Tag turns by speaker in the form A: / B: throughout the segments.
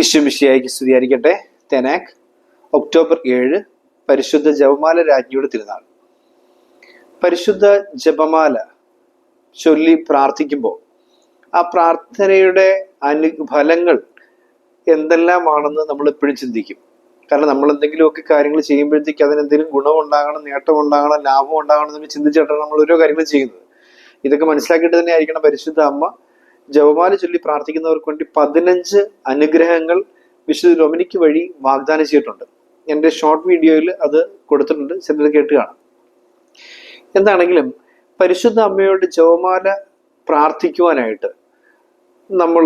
A: ഈശ്വമിഷിയായിക്ക് സ്തുതിയായിരിക്കട്ടെ തെനാക് ഒക്ടോബർ ഏഴ് പരിശുദ്ധ ജപമാല രാജ്ഞിയുടെ തിരുനാൾ. പരിശുദ്ധ ജപമാല ചൊല്ലി പ്രാർത്ഥിക്കുമ്പോൾ ആ പ്രാർത്ഥനയുടെ അനു ഫലങ്ങൾ എന്തെല്ലാമാണെന്ന് നമ്മൾ എപ്പോഴും ചിന്തിക്കും. കാരണം നമ്മൾ എന്തെങ്കിലുമൊക്കെ കാര്യങ്ങൾ ചെയ്യുമ്പോഴത്തേക്ക് അതിനെന്തെങ്കിലും ഗുണമുണ്ടാകണം നേട്ടം ഉണ്ടാകണം ലാഭം ഉണ്ടാകണം എന്ന് ചിന്തിച്ചിട്ടാണ് നമ്മൾ ഓരോ കാര്യങ്ങൾ ചെയ്യുന്നത്. ഇതൊക്കെ മനസ്സിലാക്കിയിട്ട് തന്നെ ആയിരിക്കണം പരിശുദ്ധ അമ്മ ജപമാല ചൊല്ലി പ്രാർത്ഥിക്കുന്നവർക്ക് വേണ്ടി പതിനഞ്ച് അനുഗ്രഹങ്ങൾ വിശുദ്ധ ഡൊമിനിക്ക് വഴി വാഗ്ദാനം ചെയ്തിട്ടുണ്ട്. എന്റെ ഷോർട്ട് വീഡിയോയിൽ അത് കൊടുത്തിട്ടുണ്ട്. ചിലർ കേട്ട് കാണാം. എന്താണെങ്കിലും പരിശുദ്ധ അമ്മയോട് ജപമാല പ്രാർത്ഥിക്കുവാനായിട്ട് നമ്മൾ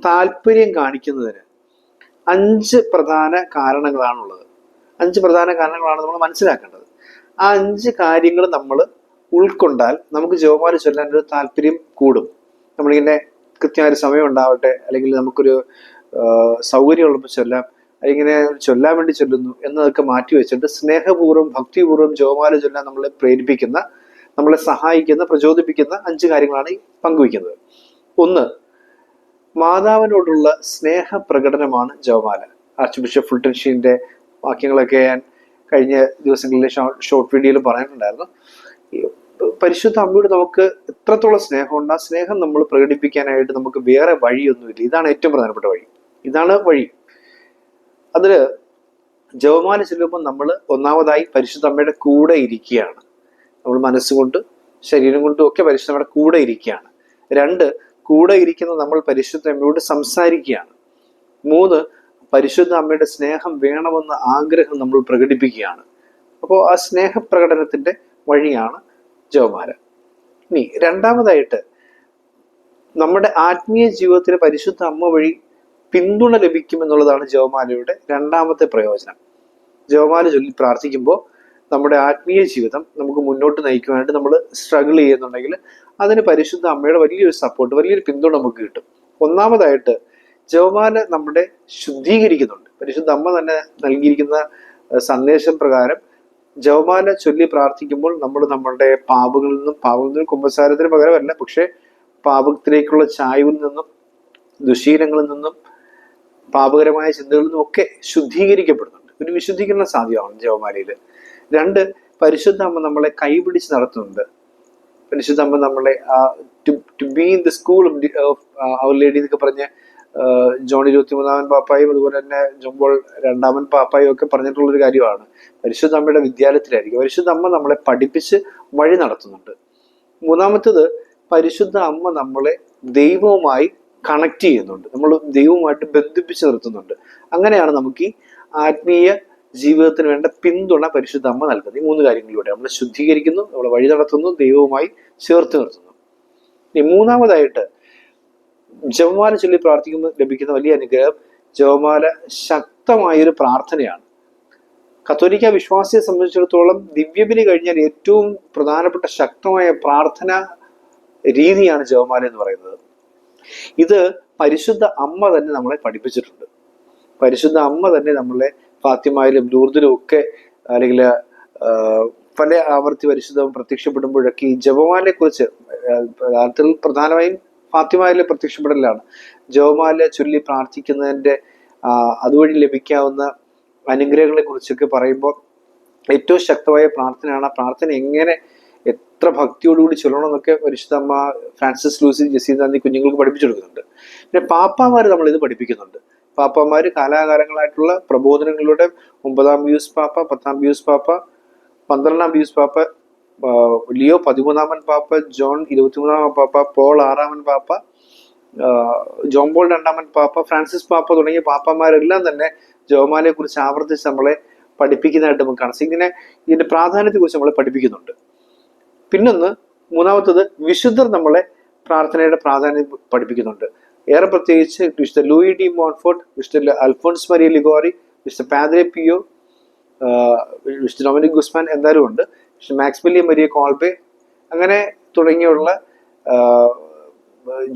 A: താല്പര്യം കാണിക്കുന്നതിന് അഞ്ച് പ്രധാന കാരണങ്ങളാണുള്ളത്. അഞ്ച് പ്രധാന കാരണങ്ങളാണ് നമ്മൾ മനസ്സിലാക്കേണ്ടത്. ആ അഞ്ച് കാര്യങ്ങൾ നമ്മൾ ഉൾക്കൊണ്ടാൽ നമുക്ക് ജപമാല ചൊല്ലാൻ ഒരു താല്പര്യം കൂടും. നമ്മളിങ്ങനെ കൃത്യമായ ഒരു സമയം ഉണ്ടാവട്ടെ അല്ലെങ്കിൽ നമുക്കൊരു സൗകര്യം സൗകര്യമുള്ളപ്പോൾ ചൊല്ലാം ഇങ്ങനെ ചൊല്ലാൻ വേണ്ടി ചൊല്ലുന്നു എന്നതൊക്കെ മാറ്റി വെച്ചിട്ട് സ്നേഹപൂർവം ഭക്തിപൂർവം ജോമാല ചൊല്ലാൻ നമ്മളെ പ്രേരിപ്പിക്കുന്ന നമ്മളെ സഹായിക്കുന്ന പ്രചോദിപ്പിക്കുന്ന അഞ്ച് കാര്യങ്ങളാണ് പങ്കുവയ്ക്കുന്നത്. ഒന്ന് മാതാവിനോടുള്ള സ്നേഹ പ്രകടനമാണ് ജോമാല. ആർച്ച് ബിഷപ്പ് ഫുൾട്ടൻഷീന്റെ വാക്യങ്ങളൊക്കെ ഞാൻ കഴിഞ്ഞ ദിവസങ്ങളിലെ ഷോർട്ട് വീഡിയോയിൽ പറഞ്ഞിട്ടുണ്ടായിരുന്നു. പരിശുദ്ധ അമ്മയോട് നമുക്ക് എത്രത്തോളം സ്നേഹമുണ്ട്? ആ സ്നേഹം നമ്മൾ പ്രകടിപ്പിക്കാനായിട്ട് നമുക്ക് വേറെ വഴിയൊന്നുമില്ല. ഇതാണ് ഏറ്റവും പ്രധാനപ്പെട്ട വഴി. ഇതാണ് വഴി. അതിൽ ജവമാല ചെല്ലുമ്പോൾ നമ്മൾ ഒന്നാമതായി പരിശുദ്ധ അമ്മയുടെ കൂടെ ഇരിക്കുകയാണ്. നമ്മൾ മനസ്സുകൊണ്ട് ശരീരം കൊണ്ടും ഒക്കെ പരിശുദ്ധ അമ്മയുടെ കൂടെ ഇരിക്കുകയാണ്. രണ്ട് കൂടെ ഇരിക്കുന്ന നമ്മൾ പരിശുദ്ധ അമ്മയോട് സംസാരിക്കുകയാണ്. മൂന്ന് പരിശുദ്ധ അമ്മയുടെ സ്നേഹം വേണമെന്ന ആഗ്രഹം നമ്മൾ പ്രകടിപ്പിക്കുകയാണ്. അപ്പോൾ ആ സ്നേഹപ്രകടനത്തിന്റെ വഴിയാണ് ജപമാല ഇനി രണ്ടാമതായിട്ട് നമ്മുടെ ആത്മീയ ജീവിതത്തിന് പരിശുദ്ധ അമ്മ വഴി പിന്തുണ ലഭിക്കുമെന്നുള്ളതാണ് ജവമാലയുടെ രണ്ടാമത്തെ പ്രയോജനം. ജവമാല ചൊല്ലി പ്രാർത്ഥിക്കുമ്പോൾ നമ്മുടെ ആത്മീയ ജീവിതം നമുക്ക് മുന്നോട്ട് നയിക്കുവാനായിട്ട് നമ്മൾ സ്ട്രഗിൾ ചെയ്യുന്നുണ്ടെങ്കിൽ അതിന് പരിശുദ്ധ അമ്മയുടെ വലിയൊരു സപ്പോർട്ട് വലിയൊരു പിന്തുണ നമുക്ക് കിട്ടും. ഒന്നാമതായിട്ട് ജവമാല നമ്മുടെ ശുദ്ധീകരിക്കുന്നുണ്ട്. പരിശുദ്ധ അമ്മ തന്നെ നൽകിയിരിക്കുന്ന സന്ദേശം പ്രകാരം ജപമാല ചൊല്ലി പ്രാർത്ഥിക്കുമ്പോൾ നമ്മൾ നമ്മളുടെ പാപങ്ങളിൽ നിന്നും പാപങ്ങളിൽ നിന്നും കുമ്പസാരത്തിന് പകരമല്ല പക്ഷേ പാപത്തിലേക്കുള്ള ചായ്വിൽ നിന്നും ദുശീലങ്ങളിൽ നിന്നും പാപകരമായ ചിന്തകളിൽ നിന്നും ഒക്കെ ശുദ്ധീകരിക്കപ്പെടുന്നുണ്ട്. ഒരു വിശുദ്ധീകരണം സാധ്യമാണ് ജവമാലയിൽ. രണ്ട് പരിശുദ്ധ അമ്മ നമ്മളെ കൈപിടിച്ച് നടത്തുന്നുണ്ട്. പരിശുദ്ധ അമ്മ നമ്മളെ to be in the school of our lady എന്നൊക്കെ പറഞ്ഞ ജോൺ ഇരുപത്തിമൂന്നാമൻ പാപ്പായും അതുപോലെ തന്നെ ജുമ്പോൾ രണ്ടാമൻ പാപ്പായും ഒക്കെ പറഞ്ഞിട്ടുള്ള ഒരു കാര്യമാണ്. പരിശുദ്ധ അമ്മയുടെ വിദ്യാലയത്തിലായിരിക്കും. പരിശുദ്ധ അമ്മ നമ്മളെ പഠിപ്പിച്ച് വഴി നടത്തുന്നുണ്ട്. മൂന്നാമത്തത് പരിശുദ്ധ അമ്മ നമ്മളെ ദൈവവുമായി കണക്ട് ചെയ്യുന്നുണ്ട്. നമ്മൾ ദൈവവുമായിട്ട് ബന്ധിപ്പിച്ച് നിർത്തുന്നുണ്ട്. അങ്ങനെയാണ് നമുക്ക് ഈ ആത്മീയ ജീവിതത്തിന് വേണ്ട പിന്തുണ പരിശുദ്ധ അമ്മ നൽകുന്നത്. ഈ മൂന്ന് കാര്യങ്ങളിലൂടെ നമ്മളെ ശുദ്ധീകരിക്കുന്നു നമ്മളെ വഴി നടത്തുന്നു ദൈവവുമായി ചേർത്ത് നിർത്തുന്നു. ഇനി മൂന്നാമതായിട്ട് ജപമാല ചൊല്ലി പ്രാർത്ഥിക്കുമ്പോൾ ലഭിക്കുന്ന വലിയ അനുഗ്രഹം ജപമാല ശക്തമായൊരു പ്രാർത്ഥനയാണ്. കത്തോലിക്ക വിശ്വാസിയെ സംബന്ധിച്ചിടത്തോളം ദിവ്യബലി കഴിഞ്ഞാൽ ഏറ്റവും പ്രധാനപ്പെട്ട ശക്തമായ പ്രാർത്ഥന രീതിയാണ് ജപമാല എന്ന് പറയുന്നത്. ഇത് പരിശുദ്ധ അമ്മ തന്നെ നമ്മളെ പഠിപ്പിച്ചിട്ടുണ്ട്. പരിശുദ്ധ അമ്മ തന്നെ നമ്മളെ ഫാത്തിമായിലും ലൂർദിലും ഒക്കെ അല്ലെങ്കിൽ പല ആവർത്തി പരിശുദ്ധം പ്രത്യക്ഷപ്പെടുമ്പോഴൊക്കെ ഈ ജപമാലയെക്കുറിച്ച് യഥാർത്ഥത്തിൽ പ്രധാനമായും ഫാത്തിമായിലെ പ്രത്യക്ഷപ്പെടലാണ്. ജപമാല ചൊല്ലി പ്രാർത്ഥിക്കുന്നതിന്റെ അതുവഴി ലഭിക്കാവുന്ന അനുഗ്രഹങ്ങളെ കുറിച്ചൊക്കെ പറയുമ്പോൾ ഏറ്റവും ശക്തമായ പ്രാർത്ഥനയാണ്. ആ പ്രാർത്ഥന എങ്ങനെ എത്ര ഭക്തിയോടുകൂടി ചൊല്ലണം എന്നൊക്കെ പരിശുദ്ധമ്മ ഫ്രാൻസിസ് ലൂസി ജസീന്ത എന്നീ കുഞ്ഞുങ്ങൾക്ക് പഠിപ്പിച്ചു കൊടുക്കുന്നുണ്ട്. പിന്നെ പാപ്പാമാർ നമ്മൾ ഇത് പഠിപ്പിക്കുന്നുണ്ട്. പാപ്പാമാര് കാലാകാലങ്ങളായിട്ടുള്ള പ്രബോധനങ്ങളിലൂടെ ഒമ്പതാം ബ്യൂസ് പാപ്പ പത്താം ബ്യൂസ് പാപ്പ പന്ത്രണ്ടാം ബ്യൂസ് പാപ്പ ലിയോ പതിമൂന്നാമൻ പാപ്പ ജോൺ ഇരുപത്തിമൂന്നാമൻ പാപ്പ പോൾ ആറാമൻ പാപ്പ ജോൺ പോൾ രണ്ടാമൻ പാപ്പ ഫ്രാൻസിസ് പാപ്പ തുടങ്ങിയ പാപ്പമാരെല്ലാം തന്നെ ജോമാലയെ കുറിച്ച് ആവർത്തിച്ച് നമ്മളെ പഠിപ്പിക്കുന്നതായിട്ട് നമുക്ക് കാണാം. ഇങ്ങനെ ഇതിന്റെ പ്രാധാന്യത്തെ കുറിച്ച് നമ്മളെ പഠിപ്പിക്കുന്നുണ്ട്. പിന്നൊന്ന് മൂന്നാമത്തത് വിശുദ്ധർ നമ്മളെ പ്രാർത്ഥനയുടെ പ്രാധാന്യം പഠിപ്പിക്കുന്നുണ്ട്. ഏറെ പ്രത്യേകിച്ച് വിശുദ്ധ ലൂയി ഡി മോൺഫോർട്ട് വിശുദ്ധ അൽഫോൺസ് മരിയ ലിഗോറി വിശുദ്ധ പാദ്രെ പിയോ വിശുദ്ധ ഡൊമിനിക് ഗുസ്മാൻ എന്തായാലും ഉണ്ട്. വിശുദ്ധ വില്യം മരിയ കോൾബെ അങ്ങനെ തുടങ്ങിയുള്ള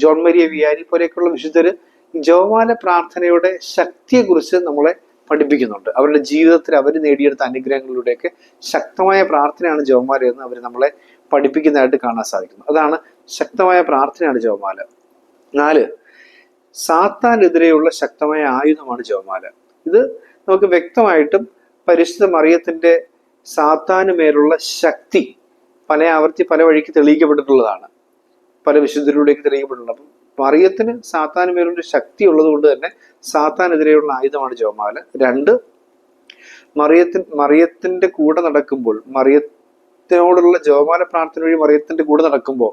A: ജോൺ മരിയ വിയാരി പോലെയൊക്കെയുള്ള വിശുദ്ധർ ജവമാല പ്രാർത്ഥനയുടെ ശക്തിയെക്കുറിച്ച് നമ്മളെ പഠിപ്പിക്കുന്നുണ്ട്. അവരുടെ ജീവിതത്തിൽ അവർ നേടിയെടുത്ത അനുഗ്രഹങ്ങളിലൂടെയൊക്കെ ശക്തമായ പ്രാർത്ഥനയാണ് ജവമാല എന്ന് അവർ നമ്മളെ പഠിപ്പിക്കുന്നതായിട്ട് കാണാൻ സാധിക്കുന്നു. അതാണ് ശക്തമായ പ്രാർത്ഥനയാണ് ജവമാല നാല് സാത്താനെതിരെയുള്ള ശക്തമായ ആയുധമാണ് ജവമാല ഇത് നമുക്ക് വ്യക്തമായിട്ടും പരിശുദ്ധ മറിയത്തിന്റെ സാത്താന് മേലുള്ള ശക്തി പല ആവർത്തി പല വഴിക്ക് തെളിയിക്കപ്പെട്ടിട്ടുള്ളതാണ്. പല വിശുദ്ധരിലൂടെയൊക്കെ തെളിയിക്കപ്പെട്ടിട്ടുണ്ട് അപ്പം മറിയത്തിന് സാത്താന് മേലുള്ള ശക്തി ഉള്ളത് കൊണ്ട് തന്നെ സാത്താനെതിരെയുള്ള ആയുധമാണ് ജോമാല രണ്ട് മറിയത്തിൻ മറിയത്തിന്റെ കൂടെ നടക്കുമ്പോൾ മറിയത്തിനോടുള്ള ജോമാല പ്രാർത്ഥന വഴി മറിയത്തിന്റെ കൂടെ നടക്കുമ്പോൾ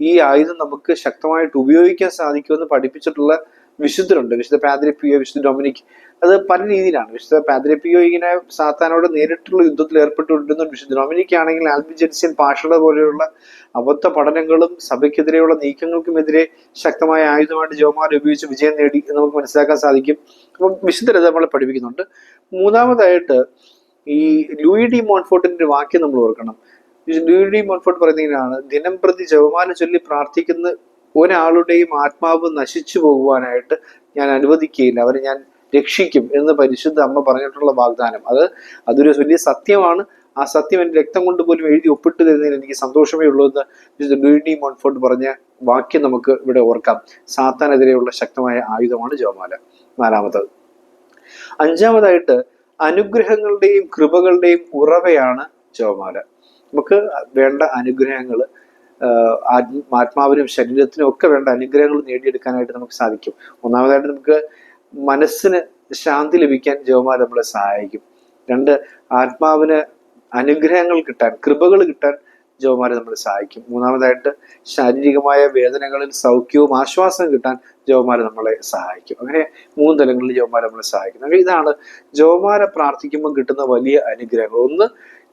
A: ഈ ആയുധം നമുക്ക് ശക്തമായിട്ട് ഉപയോഗിക്കാൻ സാധിക്കുമെന്ന് പഠിപ്പിച്ചിട്ടുള്ള വിശുദ്ധരുണ്ട്. വിശുദ്ധ പാദ്രിപ്പിയോ വിശുദ്ധ ഡൊമിനിക്. അത് പല രീതിയിലാണ്. വിശുദ്ധ പാദ്രിപ്പിയോ ഇങ്ങനെ സാത്താനോട് നേരിട്ടുള്ള യുദ്ധത്തിൽ ഏർപ്പെട്ടുകൊണ്ടിരുന്ന വിശുദ്ധ ഡൊമിനിക് ആണെങ്കിൽ ആൽബിജൻസിയൻ പാഷട പോലെയുള്ള അബദ്ധ പഠനങ്ങളും സഭയ്ക്കെതിരെയുള്ള നീക്കങ്ങൾക്കുമെതിരെ ശക്തമായ ആയുധമായിട്ട് ജോമാർ ഉപയോഗിച്ച് വിജയം നേടി എന്ന് നമുക്ക് മനസ്സിലാക്കാൻ സാധിക്കും. അപ്പം വിശുദ്ധരത് നമ്മളെ പഠിപ്പിക്കുന്നുണ്ട്. മൂന്നാമതായിട്ട് ഈ ലൂയി ഡി മോൺഫോർട്ടിന്റെ ഒരു വാക്യം നമ്മൾ ഓർക്കണം. ലൂയി ഡി മോൺഫോർട്ട് പറയുന്നതിനാണ് ദിനം പ്രതി ജപമാല ചൊല്ലി പ്രാർത്ഥിക്കുന്ന ഒരാളുടെയും ആത്മാവ് നശിച്ചു പോകുവാനായിട്ട് ഞാൻ അനുവദിക്കുകയില്ല. അവരെ ഞാൻ രക്ഷിക്കും എന്ന് പരിശുദ്ധ അമ്മ പറഞ്ഞിട്ടുള്ള വാഗ്ദാനം. അത് അതൊരു വലിയ സത്യമാണ്. ആ സത്യം എന്റെ രക്തം കൊണ്ട് പോലും എഴുതി ഒപ്പിട്ട് തരുന്നതിൽ എനിക്ക് സന്തോഷമേ ഉള്ളൂ എന്ന് വിശുദ്ധ മോൺഫോർട്ട് പറഞ്ഞ വാക്യം നമുക്ക് ഇവിടെ ഓർക്കാം. സാത്താനെതിരെയുള്ള ശക്തമായ ആയുധമാണ് ജോമാല നാലാമത്തത്. അഞ്ചാമതായിട്ട് അനുഗ്രഹങ്ങളുടെയും കൃപകളുടെയും ഉറവയാണ് ജോമാല നമുക്ക് വേണ്ട അനുഗ്രഹങ്ങൾ ആത്മാവിനും ശരീരത്തിനും ഒക്കെ വേണ്ട അനുഗ്രഹങ്ങൾ നേടിയെടുക്കാനായിട്ട് നമുക്ക് സാധിക്കും. ഒന്നാമതായിട്ട് നമുക്ക് മനസ്സിന് ശാന്തി ലഭിക്കാൻ ജപമാല നമ്മളെ സഹായിക്കും. രണ്ട് ആത്മാവിന് അനുഗ്രഹങ്ങൾ കിട്ടാൻ കൃപകൾ കിട്ടാൻ ജപമാല നമ്മളെ സഹായിക്കും. മൂന്നാമതായിട്ട് ശാരീരികമായ വേദനകളിൽ സൗഖ്യവും ആശ്വാസവും കിട്ടാൻ ജപമാല നമ്മളെ സഹായിക്കും. അങ്ങനെ മൂന്ന് തലങ്ങളിൽ ജപമാല നമ്മളെ സഹായിക്കും. അങ്ങനെ ഇതാണ് ജപമാല പ്രാർത്ഥിക്കുമ്പോൾ കിട്ടുന്ന വലിയ അനുഗ്രഹങ്ങൾ. ഒന്ന്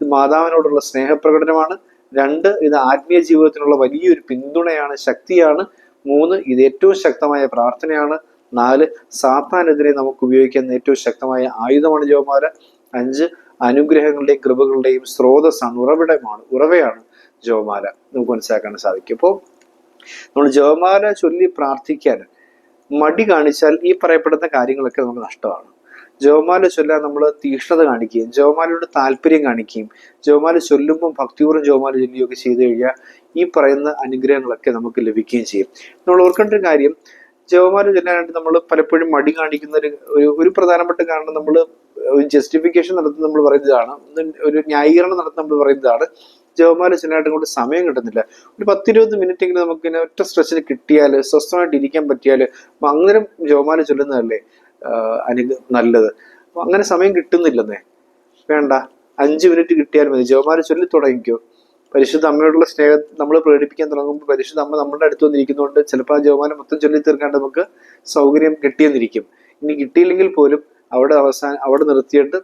A: മാതാവിനോടുള്ള സ്നേഹപ്രകടനമാണ്. രണ്ട് ഇത് ആത്മീയ ജീവിതത്തിനുള്ള വലിയൊരു പിന്തുണയാണ് ശക്തിയാണ്. മൂന്ന് ഇത് ഏറ്റവും ശക്തമായ പ്രാർത്ഥനയാണ്. നാല് സാത്താനെതിരെ നമുക്ക് ഉപയോഗിക്കുന്ന ഏറ്റവും ശക്തമായ ആയുധമാണ് ജോമാല അഞ്ച് അനുഗ്രഹങ്ങളുടെയും കൃപകളുടെയും സ്രോതസ്സാണ് ഉറവിടമാണ് ഉറവയാണ് ജോമാല നമുക്ക് മനസ്സിലാക്കാൻ സാധിക്കും. അപ്പോൾ നമ്മൾ ജോമാല ചൊല്ലി പ്രാർത്ഥിക്കാൻ മടി കാണിച്ചാൽ ഈ പറയപ്പെടുന്ന കാര്യങ്ങളൊക്കെ നമുക്ക് നഷ്ടമാണ്. ജവമാല ചൊല്ലാൻ നമ്മൾ തീഷ്ണത കാണിക്കുകയും ജവമാലയോട് താല്പര്യം കാണിക്കുകയും ജവമാല ചൊല്ലുമ്പോൾ ഭക്തിപൂർവം ജവമാല ചൊല്ലുകയൊക്കെ ചെയ്തു കഴിഞ്ഞാൽ ഈ പറയുന്ന അനുഗ്രഹങ്ങളൊക്കെ നമുക്ക് ലഭിക്കുകയും ചെയ്യും. നമ്മൾ ഓർക്കേണ്ട ഒരു കാര്യം ജവമാല ചൊല്ലാനായിട്ട് നമ്മൾ പലപ്പോഴും മടി കാണിക്കുന്ന ഒരു ഒരു പ്രധാനപ്പെട്ട കാരണം നമ്മൾ ഒരു ജസ്റ്റിഫിക്കേഷൻ നടത്തുന്ന നമ്മൾ പറയുന്നതാണ് ഒരു ന്യായീകരണം നടത്തുന്ന നമ്മൾ പറയുന്നതാണ് ജവമാല ചൊല്ലാനായിട്ട് കൊണ്ട് സമയം കിട്ടുന്നില്ല. ഒരു പത്തിരുപത് മിനിറ്റ് എങ്കിലും നമുക്ക് ഇങ്ങനെ ഒറ്റ സ്ട്രെസ്സിന് കിട്ടിയാൽ സ്വസ്ഥമായിട്ട് ഇരിക്കാൻ പറ്റിയാൽ അങ്ങനെ ജവമാല ചൊല്ലുന്നതല്ലേ? അനു നല്ലത്. അപ്പൊ അങ്ങനെ സമയം കിട്ടുന്നില്ലെന്നേ. വേണ്ട. അഞ്ച് മിനിറ്റ് കിട്ടിയാൽ മതി. ജവമാരെ ചൊല്ലി തുടങ്ങിക്കോ. പരിശുദ്ധ അമ്മയോടുള്ള സ്നേഹം നമ്മൾ പ്രകടിപ്പിക്കാൻ തുടങ്ങുമ്പോൾ പരിശുദ്ധ അമ്മ നമ്മുടെ അടുത്ത് വന്നിരിക്കുന്നതുകൊണ്ട് ചിലപ്പോൾ ആ ജവമാനം മൊത്തം ചൊല്ലി തീർക്കാണ്ട് നമുക്ക് സൗകര്യം കിട്ടിയെന്നിരിക്കും. ഇനി കിട്ടിയില്ലെങ്കിൽ പോലും അവിടെ അവസാനം അവിടെ നിർത്തിയിട്ട്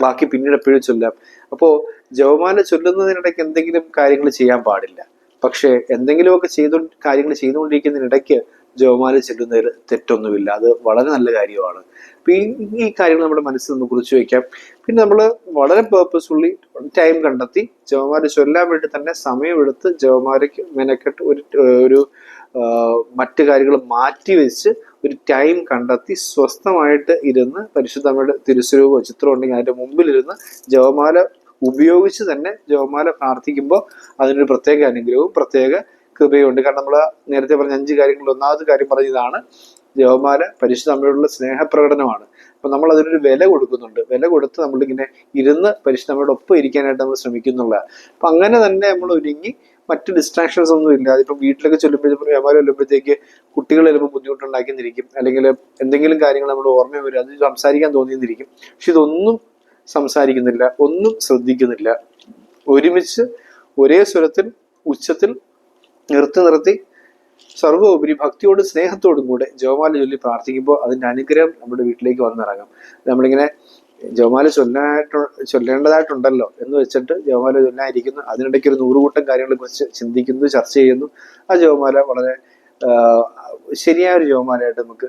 A: ബാക്കി പിന്നീട് എപ്പോഴും ചൊല്ലാം. അപ്പോൾ ജവമാല ചൊല്ലുന്നതിനിടയ്ക്ക് എന്തെങ്കിലും കാര്യങ്ങൾ ചെയ്യാൻ പാടില്ല. പക്ഷേ എന്തെങ്കിലുമൊക്കെ ചെയ്തു കാര്യങ്ങൾ ചെയ്തുകൊണ്ടിരിക്കുന്നതിനിടയ്ക്ക് ജവമാല ചെല്ലുന്നതിൽ തെറ്റൊന്നുമില്ല. അത് വളരെ നല്ല കാര്യമാണ്. ഈ കാര്യങ്ങൾ നമ്മുടെ മനസ്സിൽ നിന്ന് കുറിച്ച് വെക്കാം. പിന്നെ നമ്മൾ വളരെ പേർപ്പസ്ഫുള്ളി ടൈം കണ്ടെത്തി ജവമാല ചൊല്ലാൻ വേണ്ടി തന്നെ സമയമെടുത്ത് ജവമാലയ്ക്ക് മെനക്കെട്ട് ഒരു ഒരു മറ്റു കാര്യങ്ങൾ മാറ്റി വെച്ച് ഒരു ടൈം കണ്ടെത്തി സ്വസ്ഥമായിട്ട് ഇരുന്ന് പരിശുദ്ധമ്മയുടെ തിരുസ്വരൂപമോ ചിത്രം ഉണ്ടെങ്കിൽ അതിന്റെ മുമ്പിലിരുന്ന് ജവമാല ഉപയോഗിച്ച് തന്നെ ജവമാല പ്രാർത്ഥിക്കുമ്പോൾ അതിനൊരു പ്രത്യേക അനുഗ്രഹവും പ്രത്യേക കൃപയുണ്ട്. കാരണം നമ്മൾ നേരത്തെ പറഞ്ഞ അഞ്ച് കാര്യങ്ങളിൽ ഒന്നാമത് കാര്യം പറഞ്ഞതാണ് ജവമാല പരിശുദ്ധ അമ്മയോടുള്ള സ്നേഹപ്രകടനമാണ്. അപ്പൊ നമ്മൾ അതിനൊരു വില കൊടുക്കുന്നുണ്ട്. വില കൊടുത്ത് നമ്മളിങ്ങനെ ഇരുന്ന് പരിശുദ്ധ അമ്മയുടെ ഒപ്പം ഇരിക്കാനായിട്ട് നമ്മൾ ശ്രമിക്കുന്നുള്ള അപ്പൊ അങ്ങനെ തന്നെ നമ്മൾ ഒരുങ്ങി മറ്റ് ഡിസ്ട്രാക്ഷൻസ് ഒന്നും ഇല്ല അതിപ്പോ വീട്ടിലൊക്കെ ചൊല്ലുമ്പോഴത്തേക്കും വ്യാപാരം ചെല്ലുമ്പോഴത്തേക്ക് കുട്ടികൾ ചിലപ്പോൾ ബുദ്ധിമുട്ടുണ്ടാക്കിയെന്നിരിക്കും. അല്ലെങ്കിൽ എന്തെങ്കിലും കാര്യങ്ങൾ നമ്മൾ ഓർമ്മ വരും. അത് സംസാരിക്കാൻ തോന്നിയെന്നിരിക്കും. പക്ഷെ ഇതൊന്നും സംസാരിക്കുന്നില്ല. ഒന്നും ശ്രദ്ധിക്കുന്നില്ല. ഒരുമിച്ച് ഒരേ സ്വരത്തിൽ ഉച്ചത്തിൽ നിർത്തി നിർത്തി സർവോപരി ഭക്തിയോടും സ്നേഹത്തോടും കൂടെ ജവമാല ചൊല്ലി പ്രാർത്ഥിക്കുമ്പോൾ അതിന്റെ അനുഗ്രഹം നമ്മുടെ വീട്ടിലേക്ക് വന്നിറങ്ങും. നമ്മളിങ്ങനെ ജോമാല ചൊല്ലാനായിട്ട് ചൊല്ലേണ്ടതായിട്ടുണ്ടല്ലോ എന്ന് വെച്ചിട്ട് ജോമാല ചൊല്ലാനിരിക്കുന്നു അതിനിടയ്ക്ക് ഒരു നൂറുകൂട്ടം കാര്യങ്ങളെ കുറിച്ച് ചിന്തിക്കുന്നു ചർച്ച ചെയ്യുന്നു. ആ ജോമാല വളരെ ശരിയായ ഒരു ജവമാലയായിട്ട് നമുക്ക്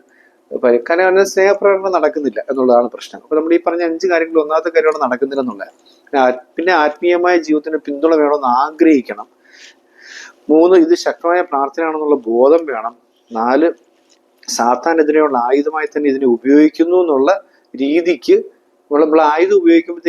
A: കാരണം അവന് സ്നേഹപ്രകടനം നടക്കുന്നില്ല എന്നുള്ളതാണ് പ്രശ്നം. അപ്പൊ നമ്മൾ ഈ പറഞ്ഞ അഞ്ച് കാര്യങ്ങൾ ഒന്നാമത്തെ കാര്യമാണ് നടക്കുന്നില്ല എന്നുള്ളത്. പിന്നെ ആത്മീയമായ ജീവിതത്തിന് പിന്തുണ വേണമെന്ന് ആഗ്രഹിക്കണം. മൂന്ന് ഇത് ശക്തമായ പ്രാർത്ഥനയാണെന്നുള്ള ബോധം വേണം. നാല് സാത്താൻ സാത്താനെതിരെയുള്ള ആയുധമായി തന്നെ ഇതിനെ ഉപയോഗിക്കുന്നു എന്നുള്ള രീതിക്ക് നമ്മൾ ആയുധം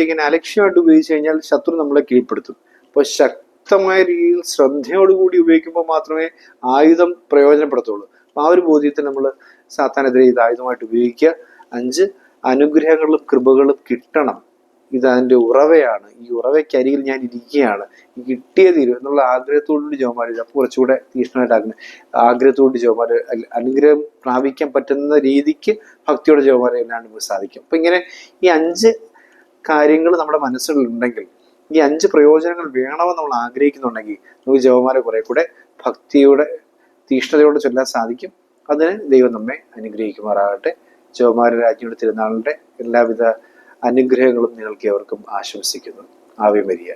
A: ഇങ്ങനെ അലക്ഷ്യമായിട്ട് ഉപയോഗിച്ച് കഴിഞ്ഞാൽ ശത്രു നമ്മളെ കീഴ്പ്പെടുത്തും. അപ്പോൾ ശക്തമായ രീതിയിൽ ശ്രദ്ധയോടുകൂടി ഉപയോഗിക്കുമ്പോൾ മാത്രമേ ആയുധം പ്രയോജനപ്പെടുത്തുള്ളൂ. അപ്പോൾ ആ ഒരു ബോധ്യത്തിൽ നമ്മൾ സാത്താനെതിരെ ഇത് ആയുധമായിട്ട് ഉപയോഗിക്കുക. അഞ്ച് അനുഗ്രഹങ്ങളും കൃപകളും കിട്ടണം. ഇത് അതിന്റെ ഉറവയാണ്. ഈ ഉറവയ്ക്കരികിൽ ഞാൻ ഇരിക്കുകയാണ്. കിട്ടിയ തീരും എന്നുള്ള ആഗ്രഹത്തോടുകൂടി ജോമാര് അപ്പോൾ കുറച്ചുകൂടെ തീക്ഷ്ണമായിട്ടാക്കുന്നത് ആഗ്രഹത്തോടുകൂടി ജോമാര് അനുഗ്രഹം പ്രാപിക്കാൻ പറ്റുന്ന രീതിക്ക് ഭക്തിയോടെ ജോമാര് നമുക്ക് സാധിക്കും അപ്പൊ ഇങ്ങനെ ഈ അഞ്ച് കാര്യങ്ങൾ നമ്മുടെ മനസ്സിലുണ്ടെങ്കിൽ ഈ അഞ്ച് പ്രയോജനങ്ങൾ വേണമെന്ന് നമ്മൾ ആഗ്രഹിക്കുന്നുണ്ടെങ്കിൽ നമുക്ക് ജവമാരെ കുറെ കൂടെ ഭക്തിയോടെ തീഷ്ണതയോടെ ചൊല്ലാൻ സാധിക്കും. അതിന് ദൈവം നമ്മെ അനുഗ്രഹിക്കുമാറാകട്ടെ. ജവമാര രാജ്ഞിയുടെ തിരുനാളിന്റെ എല്ലാവിധ അനുഗ്രഹങ്ങളും നിങ്ങൾക്ക് അവർക്കും ആശംസിക്കുന്നു. ആവി മരിയ.